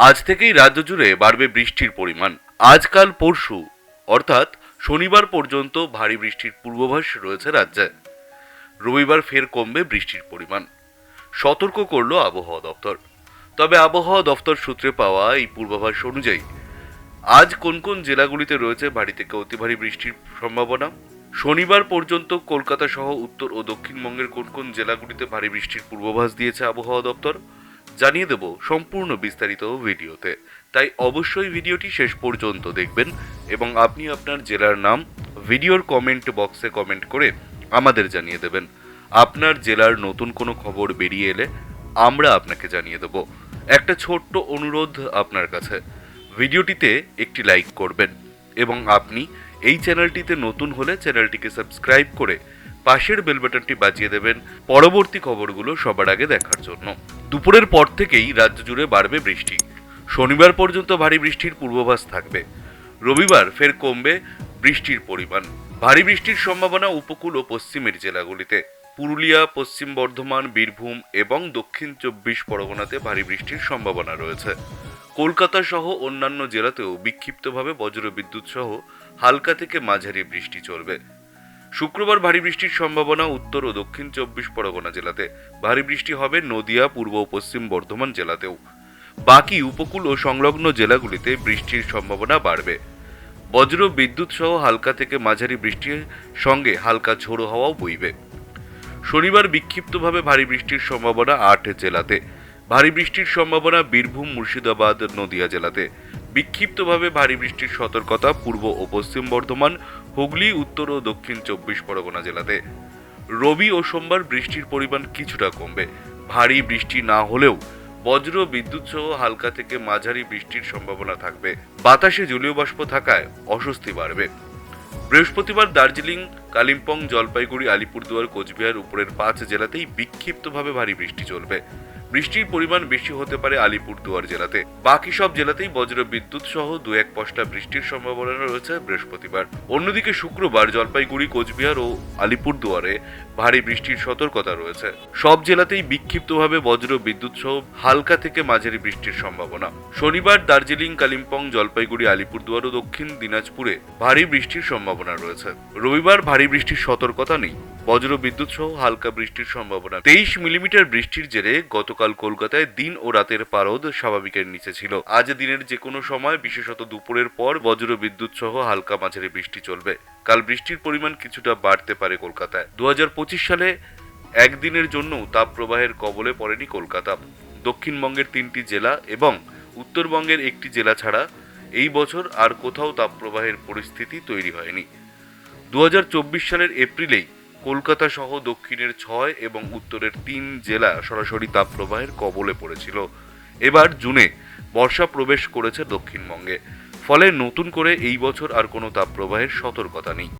আজ থেকেই রাজ্য জুড়ে বাড়বে বৃষ্টির পরিমাণ। আজকাল পরশু, অর্থাৎ শনিবার পর্যন্ত ভারী বৃষ্টির পূর্বাভাস রয়েছে রাজ্যে। রবিবার ফের কমবে বৃষ্টির পরিমাণ। সতর্ক করল আবহাওয়া দপ্তর। তবে আবহাওয়া দপ্তর সূত্রে পাওয়া এই পূর্বাভাস অনুযায়ী, আজ কোন কোন জেলাগুলিতে রয়েছে ভারী থেকে অতি ভারী বৃষ্টির সম্ভাবনা? শনিবার পর্যন্ত কলকাতা সহ উত্তর ও দক্ষিণবঙ্গের কোন কোন জেলাগুলিতে ভারী বৃষ্টির পূর্বাভাস দিয়েছে আবহাওয়া দপ্তর? জানিয়ে দেব সম্পূর্ণ বিস্তারিত ভিডিওতে। তাই অবশ্যই ভিডিওটি শেষ পর্যন্ত দেখবেন এবং আপনি আপনার জেলার নাম ভিডিওর কমেন্ট বক্সে কমেন্ট করে আমাদের জানিয়ে দেবেন। আপনার জেলার নতুন কোনো খবর বেরিয়ে এলে আমরা আপনাকে জানিয়ে দেব। একটা ছোট্ট অনুরোধ আপনার কাছে। ভিডিওটিতে একটি লাইক করবেন এবং আপনি এই চ্যানেলটিতে নতুন হলে চ্যানেলটিকে সাবস্ক্রাইব করে পাশের বেল বাটনটি বাজিয়ে দেবেন পরবর্তী খবরগুলো সবার আগে দেখার জন্য। দুপুরের পর থেকেই রাজ্য জুড়ে বাড়বে বৃষ্টি। শনিবার পর্যন্ত ভারী বৃষ্টির পূর্বাভাস থাকবে। রবিবার ফের কমবে বৃষ্টির পরিমাণ। ভারী বৃষ্টির সম্ভাবনা উপকূল ও পশ্চিমের জেলাগুলিতে। পুরুলিয়া, পশ্চিম বর্ধমান, বীরভূম এবং দক্ষিণ চব্বিশ পরগনাতে ভারী বৃষ্টির সম্ভাবনা রয়েছে। কলকাতা সহ অন্যান্য জেলাতেও বিক্ষিপ্তভাবে বজ্রবিদ্যুৎ সহ হালকা থেকে মাঝারি বৃষ্টি চলবে। শুক্রবার ভারী বৃষ্টির সম্ভাবনা উত্তর ও দক্ষিণ চব্বিশ পরগনা জেলাতে। ভারী বৃষ্টি হবে নদিয়া, পূর্ব ও পশ্চিম বর্ধমান জেলাতেও। বাকি উপকূল ও সংলগ্ন জেলাগুলিতে বৃষ্টির সম্ভাবনা বাড়বে। বজ্র বিদ্যুৎ সহ হালকা থেকে মাঝারি বৃষ্টির সঙ্গে হালকা ঝোড়ো হাওয়াও বইবে। শনিবার বিক্ষিপ্তভাবে ভারী বৃষ্টির সম্ভাবনা আট জেলাতে। ভারী বৃষ্টির সম্ভাবনা বীরভূম, মুর্শিদাবাদ, নদিয়া জেলাতে। বিক্ষিপ্তভাবে ভারী বৃষ্টির সতর্কতা পূর্ব ও পশ্চিম বর্ধমান, হুগলি, উত্তর ও দক্ষিণ চব্বিশ পরগনা জেলাতে। রবি ও সোমবার বৃষ্টির পরিমাণ কিছুটা কমবে। ভারী বৃষ্টি না হলেও বজ্র, বিদ্যুৎ সহ হালকা থেকে মাঝারি বৃষ্টির সম্ভাবনা থাকবে। বাতাসে জলীয় বাষ্প থাকায় অস্বস্তি বাড়বে। বৃহস্পতিবার দার্জিলিং, কালিম্পং, জলপাইগুড়ি, আলিপুরদুয়ার, কোচবিহার উপরের পাঁচ জেলাতেই বিক্ষিপ্তভাবে ভারী বৃষ্টি চলবে। বৃষ্টির পরিমাণ বেশি হতে পারে আলিপুরদুয়ার জেলাতে। বাকি সব জেলাতেই বজ্র বিদ্যুৎ সহ দু এক পশলা বৃষ্টির সম্ভাবনা রয়েছে বৃহস্পতিবার। অন্যদিকে শুক্রবার জলপাইগুড়ি, কোচবিহার ও আলিপুরদুয়ারে ভারী বৃষ্টির সতর্কতা রয়েছে। সব জেলাতেই বিক্ষিপ্তভাবে বজ্র বিদ্যুৎ সহ হালকা থেকে মাঝারি বৃষ্টির সম্ভাবনা। শনিবার দার্জিলিং, কালিম্পং, জলপাইগুড়ি, আলিপুরদুয়ার ও দক্ষিণ দিনাজপুরে ভারী বৃষ্টির সম্ভাবনা রয়েছে। রবিবার ভারী বৃষ্টির সতর্কতা নেই। বজ্র বিদ্যুৎ সহ হালকা বৃষ্টির সম্ভাবনা। তেইশ মিলিমিটার বৃষ্টির জেরে গতকাল কলকাতায় দিন ও রাতের পারদ স্বাভাবিকের নিচে ছিল। আজ দিনের যে কোনো সময়, বিশেষত দুপুরের পর, বজ্র বিদ্যুৎ সহ হালকা মাঝারি বৃষ্টি চলবে। কাল বৃষ্টির পরিমাণ কিছুটা বাড়তে পারে কলকাতায়। দু হাজার পঁচিশ সালে একদিনের জন্যও তাপপ্রবাহের কবলে পড়েনি কলকাতা। দক্ষিণবঙ্গের তিনটি জেলা এবং উত্তরবঙ্গের একটি জেলা ছাড়া এই বছর আর কোথাও তাপপ্রবাহের পরিস্থিতি তৈরি হয়নি। দু হাজার চব্বিশ সালের এপ্রিলেই কলকাতা সহ দক্ষিণের ছয় এবং উত্তরের তিন জেলা সরাসরি তাপপ্রবাহের কবলে পড়েছিল। এবার জুনে বর্ষা প্রবেশ করেছে দক্ষিণবঙ্গে। ফলে নতুন করে এই বছর আর কোনো তাপপ্রবাহের সতর্কতা নেই।